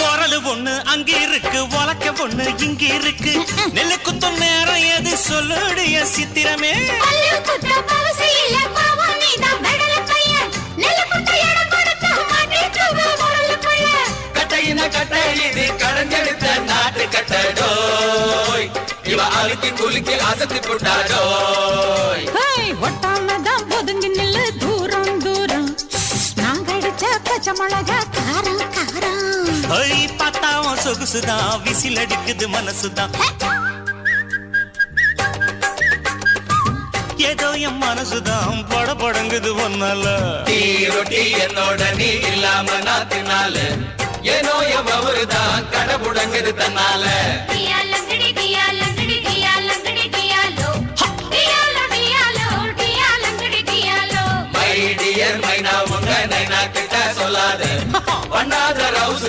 உரலு ஒண்ணு அங்க இருக்கு உலக்க ஒண்ணு இங்க இருக்கு. நெல்லு குத்தும் நேரம் எது சொல்லுடைய சித்திரமே. கட்டை இது கடஞ்செடுத்த நாட்டு கட்டடோய் இவ அழுத்தி குலுக்கி அசத்தி புட்டாடோய் ஹேய், ஒட்டாமதான் ஒதுங்கி நில்லு தூரம் தூரம். நான் கடிச்ச பச்சை மிளகா காரம் காரம் ஐ பார்த்தாவும் சொகுசுதான். விசில் அடிக்குது மனசுதான். ஏதோ என் மனசுதான். பட படங்குது ஒன்னால டீ ரொட்டி என்னோட நீ இல்லாம நான் தின்னால ஏனோ எவ்வொருதான் கடை புடங்குது தன்னால. டியா லங்கடி டியா லங்கடி டியா லங்கடி டியாலோ டியாலோ டியாலோ டியா லங்கடி டியாலோ மை டியர் மைனா உங்க நைனா கிட்ட சொல்லாத